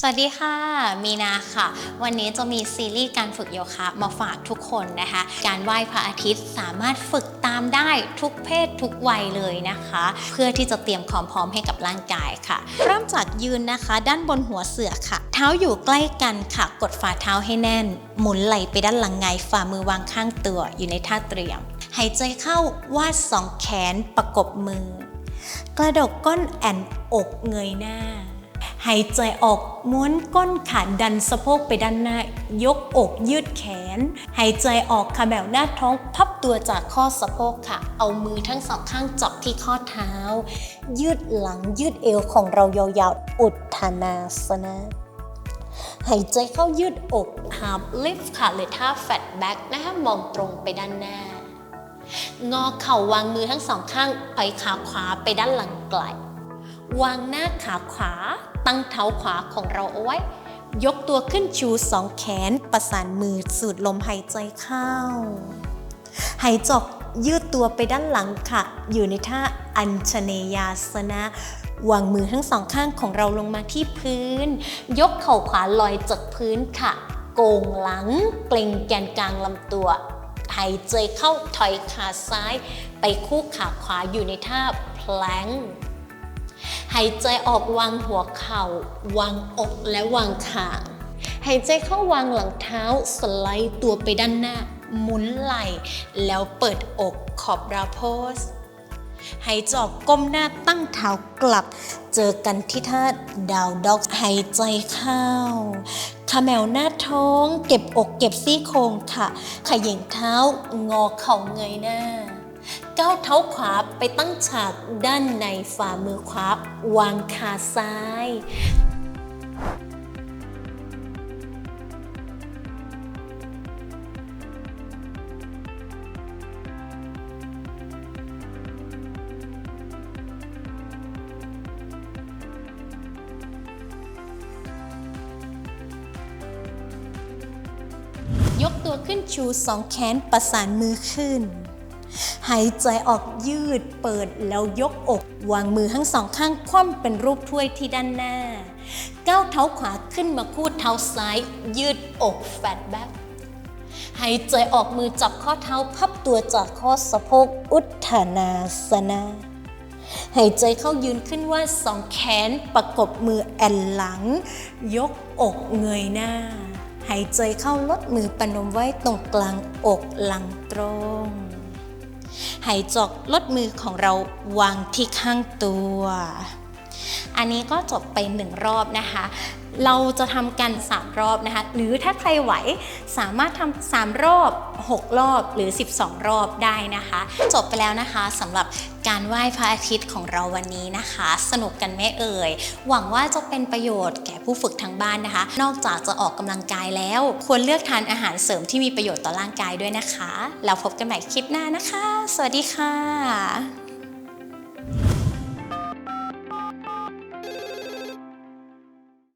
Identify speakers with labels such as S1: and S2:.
S1: สวัสดีค่ะ มีนาค่ะ วันนี้จะมีซีรีส์การฝึกโยคะมาฝากทุกคนนะคะ การไหว้พระอาทิตย์สามารถฝึกตามได้ทุกเพศทุกวัยเลยนะคะ เพื่อที่จะเตรียมความพร้อมให้กับร่างกายค่ะ เริ่มจากยืนนะคะ ด้านบนหัวเสือค่ะ เท้าอยู่ใกล้กันค่ะ กดฝ่าเท้าให้แน่น หมุนไหล่ไปด้านหลังไงฝ่ามือวางข้างตัวอยู่ในท่าเตรียม หายใจเข้าวาดสองแขนประกบมือ กระดกก้นแอนอกเงยหน้า หายใจออกม้วนก้นขาดันสะโพกไปด้านหน้า ยกอกยืดแขน หายใจออกขมวหน้าท้องพับตัวจากข้อสะโพกค่ะ เอามือทั้งสองข้างจับที่ข้อเท้า ยืดหลังยืดเอวของเรายาวๆ อุทานาสนะหายใจเข้ายืดอกหามลิฟต์ค่ะหรือท่าแฟตแบ็กนะคะมองตรงไปด้านหน้า งอเข่าวางมือทั้งสองข้างไปขาขวาไปด้านหลังไกล วางหน้าขาขวา ตั้งเท้าขวาของเราเอาไว้ ยกตัวขึ้นชูสองแขน ประสานมือสูดลมหายใจเข้า หายจอกยืดตัวไปด้านหลังค่ะ อยู่ในท่าอัญชเนยาสนะวางมือทั้งสองข้างของเราลงมาที่พื้น ยกเข่าขวาลอยจากพื้นค่ะ โกงหลัง เกร็งแกนกลางลำตัว หายใจเข้าถอยขาซ้าย ไปคู่ขาขวาอยู่ในท่าแพลง หายใจออกวางหัวเข่า วางอกและวางคาง หายใจเข้าวางหลังเท้าสไลด์ตัวไปด้านหน้า หมุนไหล่แล้วเปิดอกขอบราโพสหายใจออกก้มหน้าตั้งเท้ากลับ เจอกันที่ท่าดาวด็อกหายใจเข้าขมวหน้าท้อง เก็บอกเก็บซี่โครงค่ะขย่งเท้างอเข่าเงยหน้า ก้าวเท้าขวาไปตั้งฉากด้านในฝ่ามือขวาวางขาซ้าย ยกตัวขึ้นชูสองแขนประสานมือขึ้น หายใจออกยืดเปิดแล้วยกอก วางมือทั้งสองข้างคว่ำเป็นรูปถ้วยที่ด้านหน้า ก้าวเท้าขวาขึ้นมาคูดเท้าซ้าย ยืดอกแฟตแบ็คหายใจออกมือจับข้อเท้าพับตัวจากข้อสะโพกอุทธานาสนะหายใจเข้ายืนขึ้นว่าสองแขนประกบมือแอนหลัง ยกอกเงยหน้า หายใจเข้าลดมือปนมไว้ตรงกลางอกหลังตรง หายจอกลดมือของเราวางที่ข้างตัว อันนี้ก็จบไปหนึ่งรอบนะคะ เราจะทำกัน 3 รอบนะคะ หรือถ้าใครไหวสามารถทำ3รอบ 6 รอบหรือ 12 รอบได้นะคะ จบไปแล้วนะคะสำหรับการไหว้พระอาทิตย์ของเราวันนี้นะคะ สนุกกันไหมเอ่ย หวังว่าจะเป็นประโยชน์แก่ผู้ฝึกทางบ้านนะคะ นอกจากจะออกกำลังกายแล้ว ควรเลือกทานอาหารเสริมที่มีประโยชน์ต่อร่างกายด้วยนะคะ แล้วพบกันใหม่คลิปหน้านะคะ สวัสดีค่ะ